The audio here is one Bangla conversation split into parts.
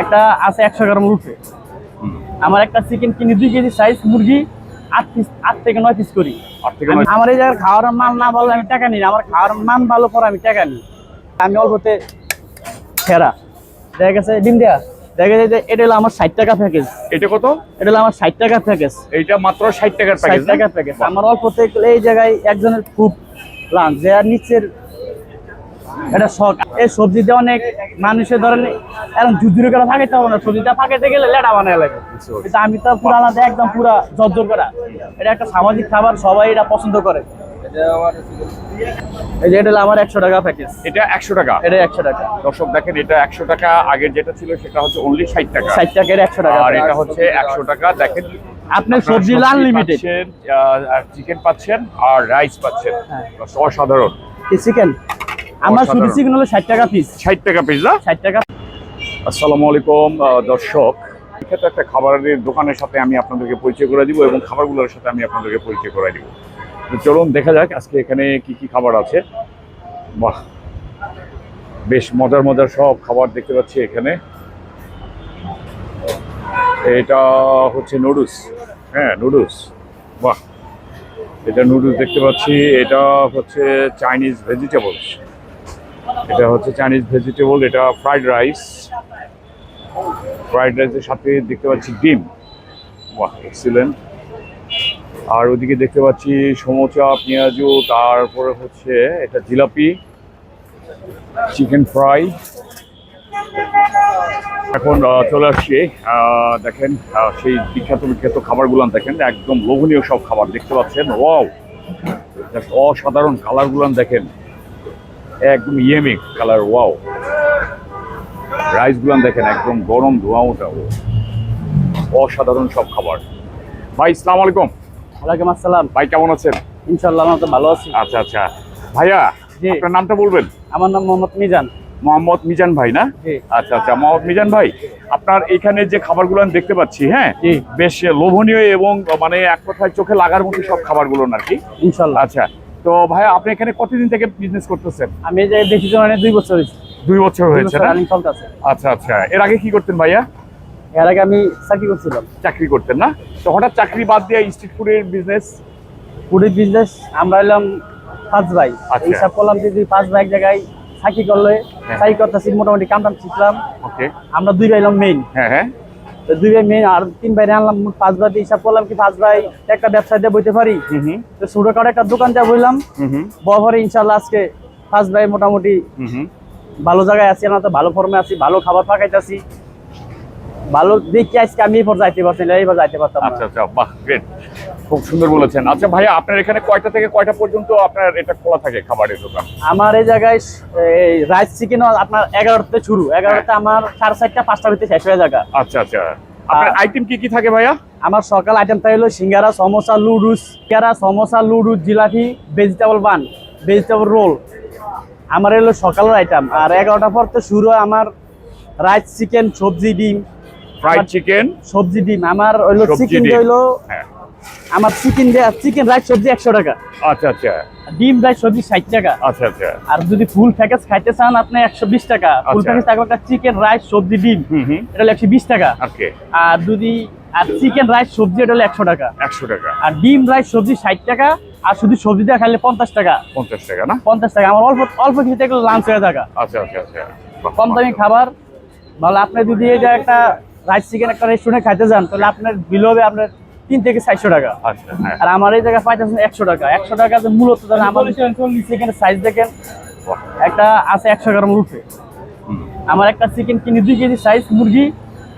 একটা আছে একশো গ্রাম হুম। আমার একটা চিকেন কিনি দুই কেজি সাইজ মুরগি আট পিস আট থেকে নয় পিস করি। আমার এই জায়গার খাওয়ার মান না বললে আমি টাকা নিই আমার খাওয়ার মান ভালো পরে আমি টাকা নিই। আমি অল্পতে সেরা। দেখা গেছে ডিম দেয়া। দেখা যায় যে এটা হলো আমার ষাট টাকা প্যাকেজ এটা কত? এটা হলো আমার ষাট টাকা প্যাকেজ এইটা মাত্র ষাট টাকার ষাট প্যাকেজ টাকা প্যাকেজ আমার অল্পতে এই জায়গায় একজনের খুব লাঞ্চ যে আর নিচের এটা শখ। এই সবজিতে অনেক মানুষের ধরেন এখন যুদ্ধের করে ফাঁকাইতে হবে না। সবজিটা ফাঁকাইতে গেলে লেডা বানায় লাগে। কিন্তু আমি তো পুরো আলাদা একদম পুরো জর্জর করা। এটা একটা সামাজিক খাবার সবাই এটা পছন্দ করে। এই যে এটা হলো আমার একশো টাকা প্যাকেজ এটা একশো টাকা? এটা একশো টাকা। দর্শক দেখেন এটা একশো টাকা আগের যেটা ছিল সেটা হচ্ছে অনলি ষাট টাকা। ষাট টাকার একশো টাকা। আর এটা হচ্ছে একশো টাকা দেখেন আপনার সবজি আনলিমিটেড চিকেন পাচ্ছেন আর রাইস পাচ্ছেন হ্যাঁ। অসাধারণ। চিকেন আমার। চিকেন হলো ষাট টাকা পিস ষাট টাকা পিস না? ষাট টাকা। আসসালামু আলাইকুম দর্শক। বিখ্যাত একটা খাবারের দোকানের সাথে আমি আপনাদেরকে পরিচয় করে দিব এবং খাবারগুলোর সাথে আমি আপনাদেরকে পরিচয় করে দিব। তো চলুন দেখা যাক আজকে এখানে কি কি খাবার আছে। বাহ বেশ মজার মজার সব খাবার দেখতে পাচ্ছি এখানে। এটা হচ্ছে নুডলস। হ্যাঁ নুডলস। বাহ এটা নুডলস দেখতে পাচ্ছি। এটা হচ্ছে চাইনিজ ভেজিটেবলস। এটা হচ্ছে চাইনিজ ভেজিটেবল এটা ফ্রাইড রাইস ফ্রাইড রাইসের সাথে দেখতে পাচ্ছি ডিম। বাহ এক্সিলেন্ট আর ওদিকে দেখতে পাচ্ছি সমোচা, পেঁয়াজু, তারপরে হচ্ছে এটা জিলাপি চিকেন ফ্রাই এখন চলে আসছি দেখেন সেই বিখ্যাত বিখ্যাত খাবারগুলো দেখেন, একদম লোভনীয় সব খাবার দেখতে পাচ্ছেন। ওয়াও অসাধারণ কালারগুলো দেখেন। একদম ইয়েমি কালার ওয়াও। রাইস গুলান দেখেন একদম গরম ধোঁয়া ওটা অসাধারণ সব খাবার। ভাই ইসলাম আলাইকুম। ওয়ালাইকুম আসসালাম। ভাই কেমন আছেন? ইনশাল্লাহ আমরা তো ভালো আছি। আচ্ছা আচ্ছা। ভাইয়া। আপনার নামটা বলবেন? আমার নাম মোহাম্মদ মিজান। মোহাম্মদ মিজান ভাই না। আচ্ছা আচ্ছা। মোহাম্মদ মিজান ভাই আপনার এখানে যে খাবারগুলো আমি দেখতে পাচ্ছি হ্যাঁ। বেশ লোভনীয় এবং মানে এক কথায় চোখে লাগার মতো সব খাবারগুলো আর কি ইনশাল্লাহ আচ্ছা। তো ভাইয়া আপনি এখানে কতদিন থেকে বিজনেস করতেছেন? আমি এই যে দেখি মানে দুই বছর হয়েছে। দুই বছর হয়েছে না? আচ্ছা আচ্ছা। এর আগে কি করতেন ভাইয়া? এর আগে আমি চাকরি করছিলাম। চাকরি করতেন না? তো হঠাৎ চাকরি বাদ দিয়ে স্ট্রিট ফুডের বিজনেস পুরীর বিজনেস আমরা এলাম পাঁচ ভাই। আচ্ছা। এইসব করলাম যে পাঁচ ভাই এক জায়গায় চাকরি করলে হ্যাঁ। চাকরি করতেছি মোটামুটি কাম টাম শিখলাম। ওকে। আমরা দুই ভাই এলাম মেইন হ্যাঁ হ্যাঁ। দুই ভাই মেয়ে আর তিন ভাই আনলাম। পাঁচ ভাই দিয়ে হিসাব করলাম কি পাঁচ ভাই একটা ব্যবসায় দিয়ে বইতে পারি। তো ছোট ছোটখাটো একটা দোকান যা বললাম বহরে ইনশাল্লাহ আজকে পাঁচ ভাই মোটামুটি ভালো জায়গায় আছি আমরা তো ভালো ফর্মে আছি ভালো খাবার পাকাইতেছি। ভালো দেখি আজকে আমি এরপর যাইতে পারছি না এইবার যাইতে পারতাম আচ্ছা আচ্ছা বাহ গ্রেট খুব সুন্দর বলেছেন। আচ্ছা ভাইয়া আপনার এখানে কয়টা থেকে কয়টা পর্যন্ত আপনার এটা খোলা থাকে খাবারের দোকান? আমার এই জায়গায় এই রাইস চিকেন আপনার এগারোটাতে শুরু এগারোটা আমার সাড়ে চারটা পাঁচটা ভিতরে শেষ হয়ে জায়গা আচ্ছা আচ্ছা। আপনার আইটেম কি কি থাকে ভাইয়া? আমার সকাল আইটেম হলো সিঙ্গারা সমোসা লুডুস সিঙ্গারা samosa লুডুস jilapi vegetable bun vegetable roll আমার এলো সকালের আইটেম আর এগারোটা পর তো শুরু হয় আমার রাইস চিকেন সবজি ডিম। ফ্রাইড চিকেন সবজি ডিম আমার হইল চিকেন। হইল হ্যাঁ। আমার চিকেন চিকেন রাইস সবজি একশো টাকা। আচ্ছা আচ্ছা। ডিম রাইস সবজি ষাট টাকা। আচ্ছা আচ্ছা। আর যদি ফুল প্যাকেজ খাইতে চান আপনি একশো বিশ টাকা। ফুল আচ্ছা। প্যাকেজ থাকবে চিকেন রাইস সবজি ডিম। এটা হলো একশো বিশ টাকা। ওকে আর যদি আর চিকেন রাইস সবজি এটা হলো একশো টাকা। একশো টাকা। আর ডিম রাইস সবজি ষাট টাকা। আর শুধু সবজি দিয়ে খাইলে পঞ্চাশ টাকা। পঞ্চাশ টাকা না? পঞ্চাশ টাকা। আমার অল্প অল্প খেতে গেলে লাঞ্চ হয়ে টাকা আচ্ছা আচ্ছা আচ্ছা। কম দামি খাবার। ভালো আপনি যদি এই যে একটা রাইস চিকেন একটা রেস্টুরেন্টে খাইতে যান তাহলে আপনার বিল হবে আপনার তিন থেকে চারশো টাকা। আচ্ছা হ্যাঁ। আর আমার এই জায়গায় পাইতেছেন একশো টাকা। একশো টাকা যে মূলত আমার চিকেনের সাইজ দেখেন একটা আছে একশো গ্রাম রুপে আমার একটা চিকেন কিনি দুই কেজি সাইজ মুরগি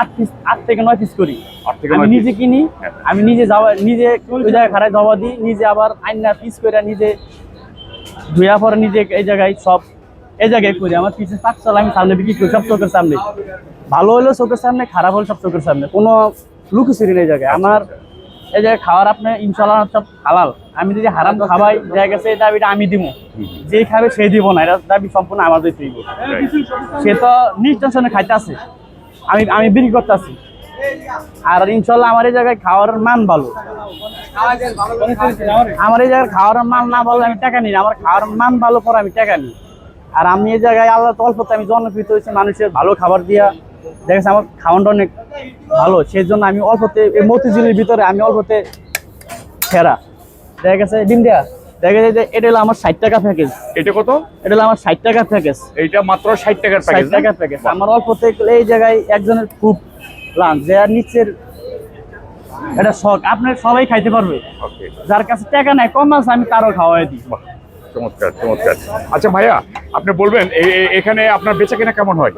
আট পিস আট থেকে নয় পিস করি। আট থেকে আমি নিজে কিনি হ্যাঁ। আমি নিজে যাওয়া নিজে ওই জায়গায় খারায় জবা দিই নিজে আবার আইনা পিস করে নিজে ধুয়া পরে নিজে এই জায়গায় সব এই জায়গায় করি আমার পাঁচ চাল আমি সামনে বিক্রি করি সব চোখের সামনে। ভালো হলেও চোখের সামনে খারাপ হলে সব চোখের সামনে। কোনো লুকোচুরি নেই এই জায়গায়। আমার এই জায়গায় খাওয়ার আপনি ইনশাল্লাহ সব হালাল। আমি যদি হারাম খাবাই দেখা গেছে এই দাবিটা আমি দিব। যে খাবে সে দিব না এটা দাবি সম্পূর্ণ আমার দিতে দিব সে তো নির্যাতনে খাইতে আছে। আমি আমি বিক্রি করতে আছি। আর ইনশাল্লাহ আমার এই জায়গায় খাওয়ার মান ভালো। আমার এই জায়গায় খাওয়ার মান না ভালো আমি টাকা নিই আমার খাওয়ার মান ভালো পরে আমি টাকা নিই। আর আমি এই জায়গায় আল্লাহ অল্পতে আমি জনপ্রিয় হয়েছি মানুষের ভালো খাবার দিয়া। দেখা গেছে আমার খাওয়ানটা অনেক ভালো সেই জন্য আমি অল্পতে এই মতিঝিলের ভিতরে আমি অল্পতে সেরা। দেখা গেছে ডিম দেয়া দেখা যায় যে এটা হলো আমার ষাট টাকা প্যাকেজ এটা কত? এটা হলো আমার ষাট টাকা প্যাকেজ এইটা মাত্র ষাট টাকার ষাট প্যাকেজ টাকা প্যাকেজ আমার অল্পতে এই জায়গায় একজনের খুব লাঞ্চ যে আর নিচের এটা শখ। আপনার সবাই খাইতে পারবে। ওকে যার কাছে টাকা নাই কম আছে আমি তারও খাওয়াই দিই। চমৎকার চমৎকার। আচ্ছা ভাইয়া আপনি বলবেন এখানে আপনার বেচা কেনা কেমন হয়?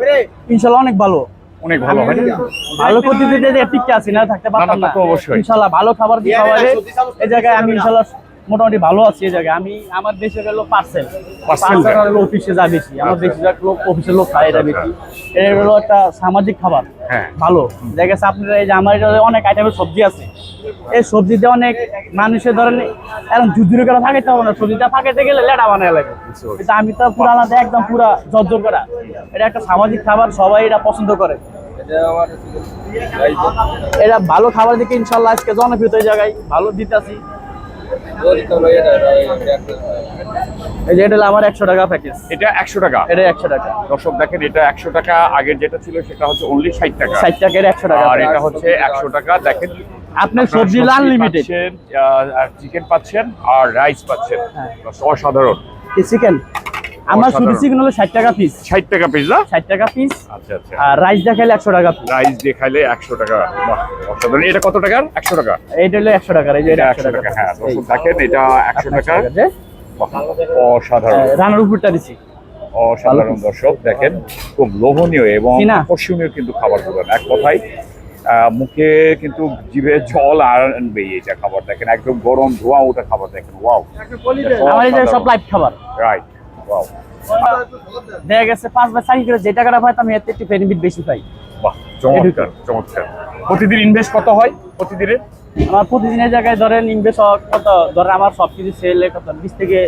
ইনশাল্লাহ অনেক ভালো। অনেক ভালো হয়? ভালো পদ্ধতিতে টিকে আছি না থাকতে পারতাম না, না তো অবশ্যই। ইনশাল্লাহ ভালো খাবার দিয়ে খাওয়ালে এই জায়গায় আমি ইনশাল্লাহ মোটামুটি ভালো আছি এই জায়গায়। আমি আমার দেশে গেল পার্সেল পার্সেল হলো অফিসে যা বেশি। আমার আচ্ছা। বেশিরভাগ লোক অফিসের লোক খায় এটা আচ্ছা, বেশি এটা হলো একটা সামাজিক খাবার। হ্যাঁ। ভালো। দেখা গেছে আপনার এই যে আমার এটা অনেক আইটেমের সবজি আছে। এই সবজিতে অনেক মানুষের ধরেন এখন যুদ্ধের করে ফাঁকাইতে হবে না। সবজিটা ফাঁকাইতে গেলে লেটা বানায় লাগে। কিন্তু আমি তো পুরো আলাদা একদম পুরা জর্জর করা। এটা একটা সামাজিক খাবার সবাই এটা পছন্দ করে। এটা ভালো খাবার দিকে ইনশাল্লাহ আজকে জনপ্রিয় জায়গায়। ভালো দিতেছি। এই যে এটা আমার একশো টাকা প্যাকেজ এটা একশো টাকা। এটা একশো টাকা। দর্শক দেখেন এটা একশো টাকা আগের যেটা ছিল সেটা হচ্ছে অনলি ষাট টাকা। ষাট টাকার একশো টাকা। আর এটা হচ্ছে একশো টাকা দেখেন আপনার সবজি আনলিমিটেড চিকেন পাচ্ছেন আর রাইস পাচ্ছেন হ্যাঁ। অসাধারণ। চিকেন আমার। চিকেন হলো ষাট টাকা পিস ষাট টাকা পিস না? ষাট টাকা পিস আচ্ছা আচ্ছা। আর রাইস দেখাইলে একশো টাকা পিস রাইস দেখাইলে খাইলে একশো টাকা। বাহ, অসাধারণ। এটা কত টাকার? একশো টাকা? এইটা হলো একশো টাকার এই যে এটা এটা একশো টাকা হ্যাঁ দর্শক দেখেন এটা একশো টাকা। যে বাহ, অসাধারণ। রানার উপরটা দিছি। অসাধারণ দর্শক দেখেন খুব লোভনীয় এবং কি না? আকর্ষণীয় কিন্তু খাবারগুলো এক কথায় আহ, মুখে কিন্তু জিভে জল আর আনবে এটা খাবার। দেখেন একদম গরম ধোয়া ওটা খাবার দেখেন ওয়াও। আমার এই সব লাইভ খাবার। রাইট দেখা গেছে পাঁচ বা চারি যে টাকাটা আমি এতে একটু বেনিফিট বেশি পাই। বাহ চমৎকার চমৎকার। প্রতিদিন ইনভেস্ট কত হয় প্রতিদিনের আমার প্রতিদিনের জায়গায় ধরেন ইনভেস্ট কত? ধরেন আমার সব কিছু সেলে কত? বিশ থেকে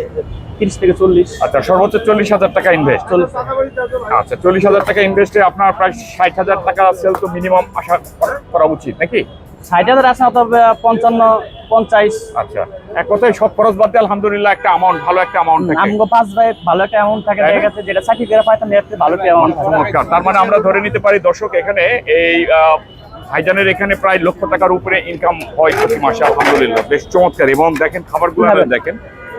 তিরিশ থেকে চল্লিশ। আচ্ছা সর্বোচ্চ চল্লিশ হাজার টাকা ইনভেস্ট আচ্ছা চল্লিশ হাজার টাকা ইনভেস্টে আপনার প্রায় ষাট হাজার টাকা সেল তো মিনিমাম আশা করা উচিত নাকি? ষাট হাজার আসে তবে পঞ্চান্ন পঞ্চাশ। আচ্ছা। এক কথায় সব খরচ বাদ দিয়ে আলহামদুলিল্লাহ একটা অ্যামাউন্ট ভালো একটা অ্যামাউন্ট থাকে। আমগো পাঁচ ভাই ভালো একটা অ্যামাউন্ট থাকে? দেখা গেছে যেটা চাকরি করে পাইতাম এর ভালো একটা অ্যামাউন্ট থাকে। চমৎকার। তার মানে আমরা ধরে নিতে পারি দর্শক এখানে এই ভাইজানের এখানে প্রায় লক্ষ টাকার উপরে ইনকাম হয় প্রতি মাসে আলহামদুলিল্লাহ। বেশ চমৎকার। এবং দেখেন খাবারগুলো? দেখেন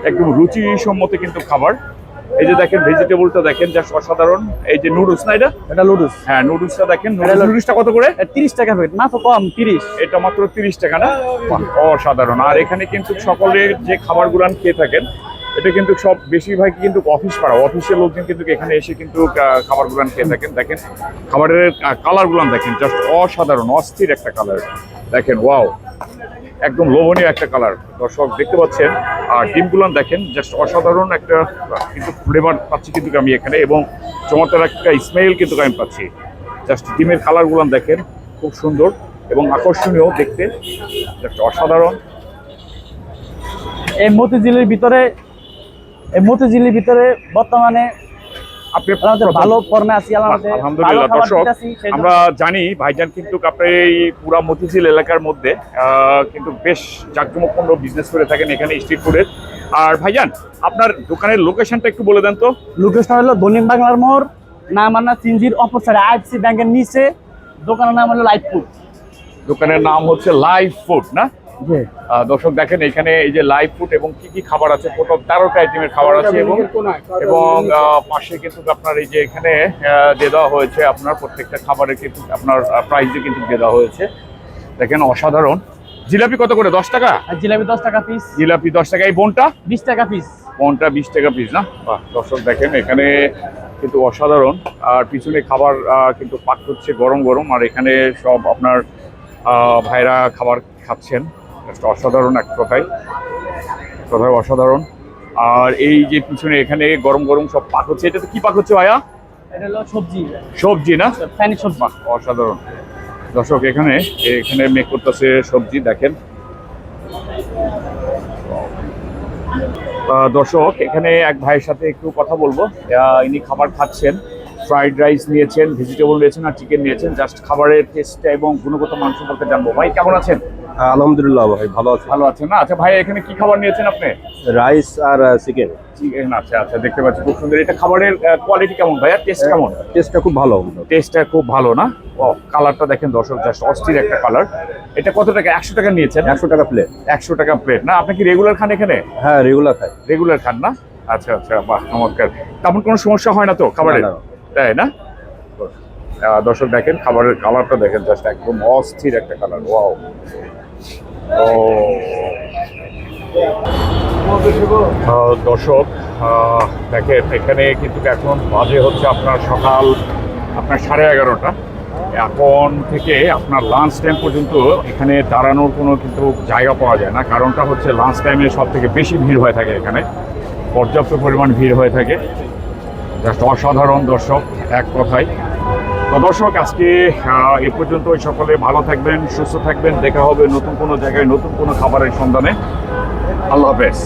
একদম রুচিসম্মত কিন্তু খাবার। এই যে দেখেন ভেজিটেবলটা দেখেন যা অসাধারণ। এই যে নুডলস না এটা? এটা লুডুস হ্যাঁ নুডলসটা দেখেন। নুডলসটা কত করে? তিরিশ টাকা প্যাকেট না তো কম তিরিশ। এটা মাত্র তিরিশ টাকা না? অসাধারণ। আর এখানে কিন্তু সকলে যে খাবারগুলো খেয়ে থাকেন এটা কিন্তু সব বেশিরভাগ কিন্তু অফিস পাড়া অফিসের লোকজন কিন্তু এখানে এসে কিন্তু খাবারগুলো খেয়ে থাকেন। দেখেন খাবারের কালার কালারগুলো দেখেন জাস্ট অসাধারণ অস্থির একটা কালার দেখেন ওয়াও একদম লোভনীয় একটা কালার দর্শক দেখতে পাচ্ছেন, আর ডিমগুলো দেখেন জাস্ট অসাধারণ একটা, কিন্তু ফ্লেভার পাচ্ছি কিন্তু আমি এখানে এবং চমৎকার একটা স্মেল কিন্তু আমি পাচ্ছি। জাস্ট ডিমের কালারগুলো দেখেন, খুব সুন্দর এবং আকর্ষণীয় দেখতে জাস্ট অসাধারণ। এই মতিঝিলের ভিতরে, এই মতিঝিলের ভিতরে বর্তমানে আপনি ভালো ফর্মে আছি আলহামদুলিল্লাহ দর্শক আমরা জানি ভাইজান কিন্তু আপনার এই পুরা মতিঝিল এলাকার মধ্যে কিন্তু বেশ জাঁকজমকপূর্ণ বিজনেস করে থাকেন এখানে স্ট্রিট ফুডের আর ভাইজান আপনার দোকানের লোকেশনটা একটু বলে দেন তো। লোকেশন হলো দলিম বাংলার মোড় নাম আনা চিঞ্জির অপর সাইডে আইএফসি ব্যাংকের নিচে। দোকানের নাম হলো লাইফ ফুড দোকানের নাম হচ্ছে লাইভ ফুড না? দর্শক দেখেন এখানে এই যে লাইভ ফুড এবং কি কি খাবার আছে টোটাল তেরোটা আইটেমের খাবার আছে এবং এবং পাশে কিন্তু আপনার এই যে এখানে দিয়ে দেওয়া হয়েছে আপনার প্রত্যেকটা খাবারের কিন্তু আপনার প্রাইসে কিন্তু দিয়ে দেওয়া হয়েছে। দেখেন অসাধারণ। জিলাপি কত করে? দশ টাকা? আর জিলাপি দশ টাকা পিস জিলাপি দশ টাকা। এই বোনটা? বিশ টাকা পিস বোনটা বিশ টাকা পিস না? বাহ দর্শক দেখেন এখানে কিন্তু অসাধারণ। আর পিছনে খাবার কিন্তু পাক হচ্ছে গরম গরম। আর এখানে সব আপনার আহ, ভাইরা খাবার খাচ্ছেন। অসাধারণ এক কথায় কথায় অসাধারণ। আর এই যে পিছনে এখানে গরম গরম সব পাক হচ্ছে এটা তো কি পাক হচ্ছে ভাইয়া? সবজি। সবজি না? সবজি। অসাধারণ। দর্শক এখানে এখানে মেক করতেছে সবজি দেখেন। দর্শক এখানে এক ভাইয়ের সাথে একটু কথা বলব। ইনি খাবার খাচ্ছেন ফ্রাইড রাইস নিয়েছেন ভেজিটেবল নিয়েছেন আর চিকেন নিয়েছেন। জাস্ট খাবারের টেস্টটা এবং গুণগত মান সম্পর্কে জানব। ভাই কেমন আছেন? আলহামদুলিল্লাহ ভাই ভালো আছে। ভালো আছেন না? আচ্ছা ভাই এখানে কি খাবার নিয়েছেন আপনি? রাইস আর চিকেন। চিকেন আচ্ছা আচ্ছা দেখতে পাচ্ছি খুব সুন্দর। এটা খাবারের কোয়ালিটি কেমন ভাইয়া? টেস্ট কেমন? টেস্টটা খুব ভালো। টেস্টটা খুব ভালো না? ও কালারটা দেখেন দর্শক জাস্ট অস্থির একটা কালার এটা কত টাকা? একশো টাকা নিয়েছেন? একশো টাকা প্লেট একশো টাকা প্লেট না আপনি কি রেগুলার খান এখানে? হ্যাঁ রেগুলার খাই। রেগুলার খান না? আচ্ছা আচ্ছা বাহ চমৎকার। তেমন কোনো সমস্যা হয় না তো খাবারের। তাই না? দর্শক দেখেন খাবারের কালারটা দেখেন জাস্ট একদম অস্থির একটা কালার ওয়াও দর্শক দেখেন, এখানে কিন্তু এখন বাজে হচ্ছে আপনার সকাল, আপনার সাড়ে এগারোটা। এখন থেকে আপনার লাঞ্চ টাইম পর্যন্ত এখানে দাঁড়ানোর কোনো কিন্তু জায়গা পাওয়া যায় না। কারণটা হচ্ছে লাঞ্চ টাইমে সব থেকে বেশি ভিড় হয়ে থাকে এখানে। পর্যাপ্ত পরিমাণ ভিড় হয়ে থাকে। জাস্ট অসাধারণ দর্শক, এক কথায়। দর্শক, আজকে এ পর্যন্ত সকলে ভালো থাকবেন, সুস্থ থাকবেন। দেখা হবে নতুন কোনো জায়গায় নতুন কোনো খাবারের সন্ধানে। আল্লাহ হাফেজ।